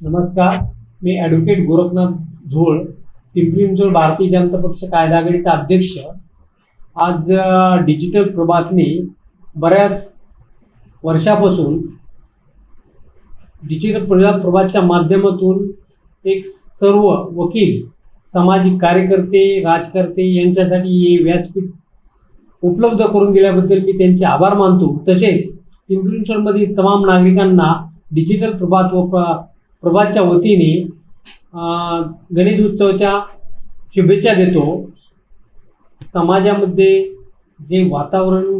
नमस्कार मी ॲडव्होकेट गोरखनाथ झोळ पिंपरी भारतीय जनता पक्ष कायदा आघाडीचा अध्यक्ष. आज डिजिटल प्रभातने बऱ्याच वर्षापासून डिजिटल प्रभात प्रभातच्या माध्यमातून एक सर्व वकील सामाजिक कार्यकर्ते राजकर्ते यांच्यासाठी हे व्यासपीठ उपलब्ध करून दिल्याबद्दल मी त्यांचे आभार मानतो. तसेच पिंपरी तमाम नागरिकांना डिजिटल प्रभात व प्र प्रभातच्या वतीने गणेश उत्सवाच्या शुभेच्छा देतो. समाजामध्ये जे वातावरण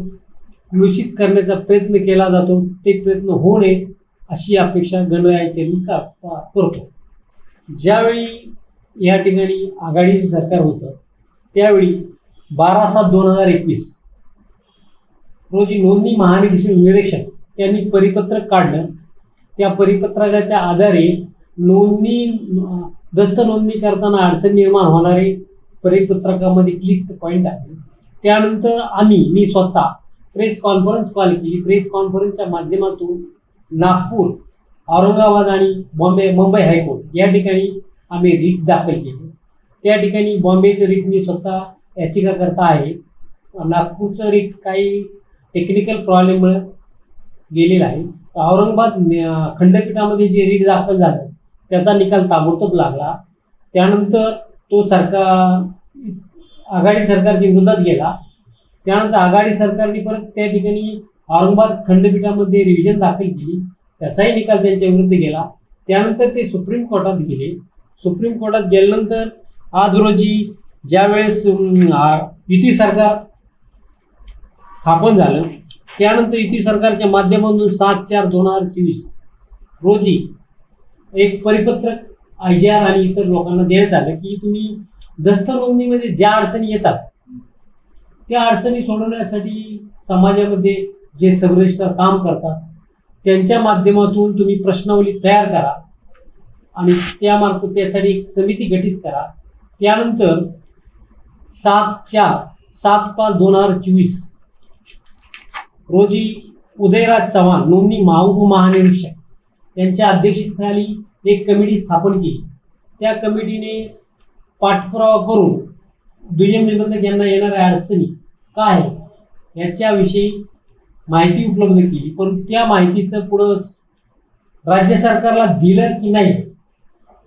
कलुषित करण्याचा प्रयत्न केला जातो ते प्रयत्न होऊ नये अशी अपेक्षा गणरायाचे करतो. ज्यावेळी या ठिकाणी आघाडीचं सरकार होतं त्यावेळी बारा सात दोन हजार एकवीस रोजी नोंदणी महानिरीक्षक निरीक्षक यांनी परिपत्रक काढलं. त्या परिपत्रकाच्या आधारे नोंदणी दस्त नोंदणी करताना अडचण निर्माण होणारे परिपत्रकामध्ये क्लिस्ट पॉईंट आहे. त्यानंतर आम्ही मी स्वतः प्रेस कॉन्फरन्स कॉल. केली प्रेस कॉन्फरन्सच्या माध्यमातून नागपूर औरंगाबाद आणि बॉम्बे मुंबई हायकोर्ट या ठिकाणी आम्ही रीट दाखल केली. त्या ठिकाणी बॉम्बेचं रीट मी स्वतः याचिका करता आहे. नागपूरचं रीट काही टेक्निकल प्रॉब्लेममुळे गेलेलं आहे. औरंगाबाद खंडपीठामध्ये जे रीट दाखल झालं त्याचा निकाल ताबडतोब लागला. त्यानंतर तो सरकार आघाडी सरकारच्या विरोधात गेला. त्यानंतर आघाडी सरकारने परत त्या ठिकाणी औरंगाबाद खंडपीठामध्ये रिव्हिजन दाखल केली. त्याचाही निकाल त्यांच्या विरुद्ध गेला. त्यानंतर ते सुप्रीम कोर्टात गेले. सुप्रीम कोर्टात गेल्यानंतर आज रोजी ज्यावेळेस युती सरकार स्थापन झालं त्यानंतर युती सरकारच्या माध्यमातून सात चार दोन हजार चोवीस रोजी एक परिपत्रक आय जी आर आणि इतर लोकांना देण्यात आलं की तुम्ही दस्त नोंदणीमध्ये ज्या अडचणी येतात त्या अडचणी सोडवण्यासाठी समाजामध्ये जे सबरेस्टर काम करतात त्यांच्या माध्यमातून तुम्ही प्रश्नावली तयार करा आणि त्यामार्फत त्यासाठी एक समिती गठीत करा. त्यानंतर सात चार सात पाच दोन हजार चोवीस रोजी उदयराज चव्हाण नोंदणी महा महानिरीक्षक यांच्या अध्यक्षतेखाली एक कमिटी स्थापन केली. त्या कमिटीने पाठपुरावा करून दुय्यम निबंधक यांना येणाऱ्या अडचणी काय आहे याच्याविषयी माहिती उपलब्ध केली. पण त्या माहितीचं पुढं राज्य सरकारला दिलं की नाही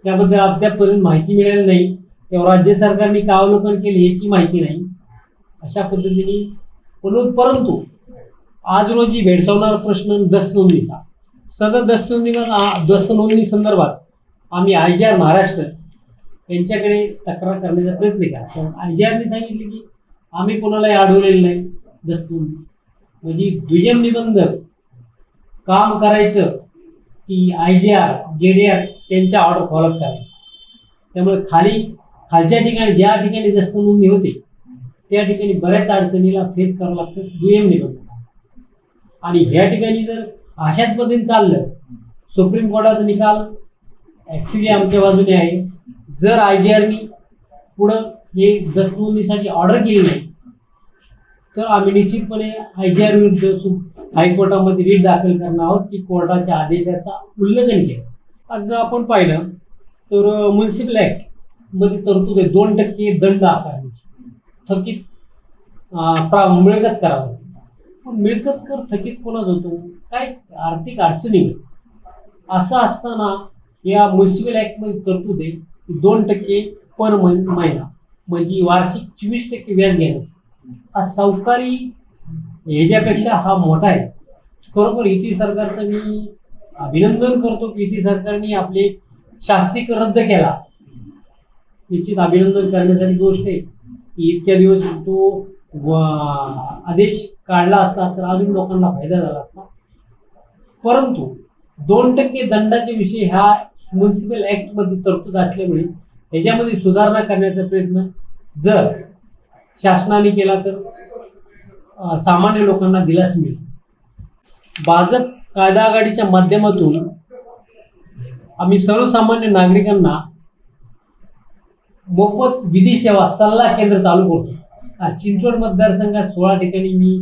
त्याबद्दल अद्यापपर्यंत माहिती मिळाली नाही. तेव्हा राज्य सरकारने का अवलोकन केले याची माहिती नाही. अशा पद्धतीने परंतु आज रोजी भेडसावणारा प्रश्न दस्त नोंदणीचा सदर दस्त नोंदणी दस्त नोंदणी संदर्भात आम्ही आय जी आर महाराष्ट्र यांच्याकडे तक्रार करण्याचा प्रयत्न केला. पण आय जी आरने सांगितले की आम्ही कोणालाही आढळलेलं नाही दस्त नोंदणी म्हणजे दुय्यम निबंधक काम करायचं की I G R J D R त्यांच्या ऑर्डर फॉलोअप करायचं. त्यामुळे खाली खालच्या ठिकाणी ज्या ठिकाणी दस्त नोंदणी होते त्या ठिकाणी बऱ्याच अडचणीला फेस करावं लागतं दुय्यम निबंधक. आणि ह्या ठिकाणी जर अशाच पद्धतीने चाललं सुप्रीम कोर्टाचा निकाल ॲक्च्युली आमच्या बाजूने आहे. जर आय जी आरनी पुढं हे दस्त नोंदणीसाठी ऑर्डर केली नाही तर आम्ही निश्चितपणे आय जी आर विरुद्ध सु- हायकोर्टामध्ये रीट दाखल करणार आहोत की कोर्टाच्या आदेशाचा उल्लंघन केलं. आज जर आपण पाहिलं तर म्युन्सिपल ॲक्टमध्ये तरतूद आहे. दोन टक्के दंड आकारण्याची. थकीत प्रा मिळकत करावं. पण मिळकत कर थकीत कोणा जातो काय आर्थिक अडचणी असं असताना या म्युन्सिपल ॲक्टमध्ये तरतूद आहे की दोन टक्के पर महिना म्हणजे वार्षिक चोवीस टक्के व्याज घेण्याचं हा सावकारी ह्याच्यापेक्षा हा मोठा आहे. खरोखर युती सरकारचं मी अभिनंदन करतो की युती सरकारने आपले शास्त्रीक रद्द केला. निश्चित अभिनंदन करण्यासाठी गोष्ट आहे. की इतक्या दिवस तो आदेश काढला असता तर अजून लोकांना फायदा झाला असता. परंतु दोन टक्के दंडाचे विषय ह्या म्युन्सिपल ऍक्टमध्ये तरतूद असल्यामुळे ह्याच्यामध्ये सुधारणा करण्याचा प्रयत्न जर शासनाने केला तर सामान्य लोकांना दिलास मिळेल. भाजप कायदा आघाडीच्या माध्यमातून आम्ही सर्वसामान्य नागरिकांना मोफत विधी सेवा सल्ला केंद्र चालू करतो. चिंचवड मतदारसंघात सोळा ठिकाणी मी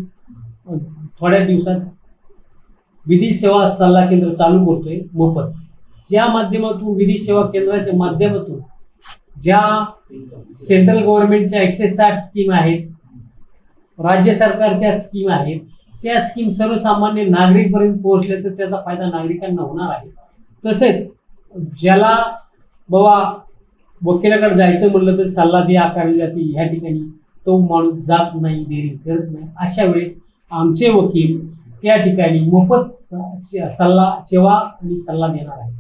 थोड्या दिवसात विधी सेवा सल्ला केंद्र चालू करतोय मोफत. ज्या माध्यमातून विधी सेवा केंद्राच्या माध्यमातून ज्या सेंट्रल गव्हर्नमेंटच्या एकशे साठ स्कीम आहेत राज्य सरकारच्या स्कीम आहेत त्या स्कीम सर्वसामान्य नागरिकपर्यंत पोहोचल्या तर त्याचा फायदा नागरिकांना होणार आहे. तसेच ज्याला बाबा वकिलाकडे जायचं म्हणलं तर सल्ला जी आकारली जाते ह्या ठिकाणी तो माणूस जात नाही देरी करत नाही. अशा वेळेस आमचे वकील त्या ठिकाणी मोफत स- सल्ला सेवा आणि सल्ला देणार आहे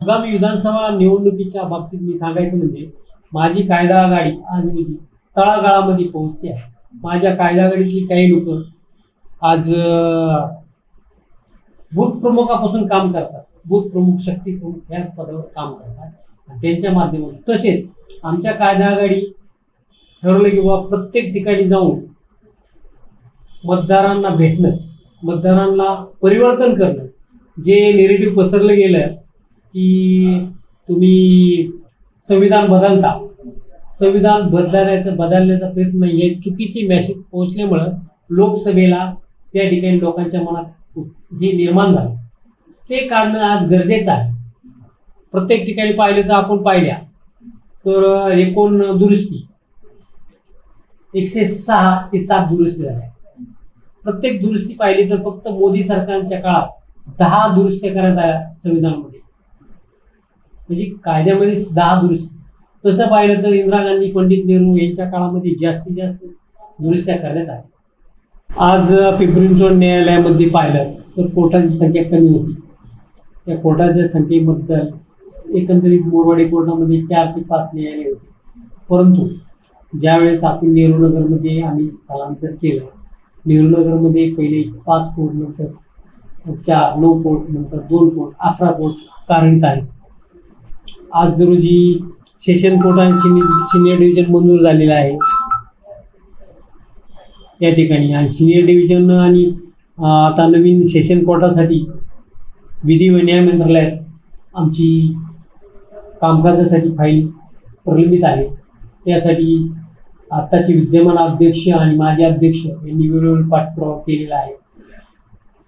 आगामी विधानसभा निवडणुकीच्या बाबतीत मी सांगायचं म्हणजे माझी कायदा आघाडी आज म्हणजे तळागाळामध्ये पोहोचते आहे. माझ्या कायदा गाडीची काही लोक आज बूथ प्रमुखापासून काम करतात. बूथ प्रमुख शक्ती प्रमुख या पदावर काम करतात. त्यांच्या माध्यमातून तसेच आमच्या कायदा आघाडी ठरवलं की बाबा प्रत्येक ठिकाणी जाऊन मतदारांना भेटणं मतदारांना परिवर्तन करणं. जे नेरेटिव्ह पसरलं गेलं की तुम्ही संविधान बदलता. संविधान बदलण्याचा बदलण्याचा प्रयत्न हे चुकीची मेसेज पोहोचल्यामुळं लोकसभेला त्या ठिकाणी लोकांच्या मनात हे निर्माण झालं. ते काढणं आज गरजेचं आहे. प्रत्येक ठिकाणी पाहिलं तर आपण पाहिल्या. तर एकूण दुरुस्ती. एकशे सहा ते सात दुरुस्ती झाल्या. प्रत्येक दुरुस्ती पाहिली तर फक्त मोदी सरकारच्या काळात दहा दुरुस्त्या करण्यात आल्या संविधानामध्ये. म्हणजे कायद्यामध्ये दहा दुरुस्ती. तसं पाहिलं तर इंदिरा गांधी पंडित नेहरू यांच्या काळामध्ये जास्तीत जास्त दुरुस्त्या करण्यात आल्या. आज पिंपरी न्यायालयामध्ये पाहिलं तर कोर्टाची संख्या कमी होती. त्या कोर्टाच्या संख्येबद्दल एकंदरीत मोरवाडी कोर्टामध्ये चार ते पाच न्यायालय होते. परंतु ज्यावेळेस आपण नेहरू नगरमध्ये आम्ही स्थलांतर केलं नेहरू नगरमध्ये पहिले पाच कोट नंतर चार नऊ कोट नंतर दोन कोट अकरा कोट कार्यरत आहेत आज रोजी सेशन कोर्ट आणि सिनियर सिनियर डिव्हिजन मंजूर झालेलं आहे या ठिकाणी. आणि सिनियर डिव्हिजन आणि आता नवीन सेशन कोर्टासाठी विधी व न्याय मंत्रालयात आमची कामकाजासाठी फाईल प्रलंबित आहे. त्यासाठी आत्ताचे विद्यमान अध्यक्ष आणि माजी अध्यक्ष यांनी वेळोवेळी पाठपुरावा केलेला आहे.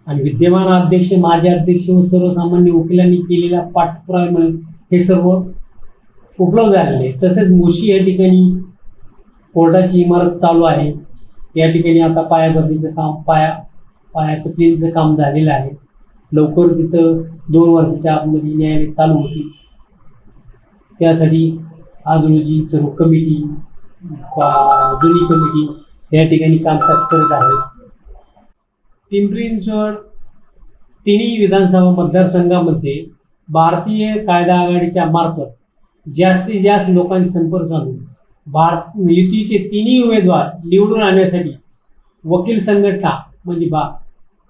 आणि विद्यमान अध्यक्ष माजी अध्यक्ष व सर्वसामान्य वकिलांनी केलेल्या पाठपुराव्यामुळे हे सर्व उपलब्ध झालेले आहे तसेच मोशी या ठिकाणी कोर्टाची इमारत चालू आहे. या ठिकाणी आता पायाभरणीचं काम पाया पायाचं क्लिनचं काम झालेलं आहे. लवकर तिथं दोन वर्षाच्या आतमध्ये न्यायालय चालू होती त्यासाठी आज रोजी सर्व कमिटी पा- जुनी कमिटी या ठिकाणी कामकाज करत आहे पिंपरी तिन्ही विधानसभा मतदारसंघामध्ये भारतीय कायदा आघाडीच्या मार्फत जास्तीत जास्त लोकांशी संपर्क साधून भारत युतीचे तिन्ही उमेदवार निवडून आणण्यासाठी वकील संघटना म्हणजे बा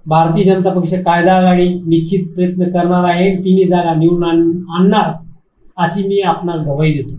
भारतीय जनता पक्ष कायदा आघाडी निश्चित प्रयत्न करणार आहे तिन्ही जागा निवडून आण आणणारच अशी मी आपणास गवाही देतो.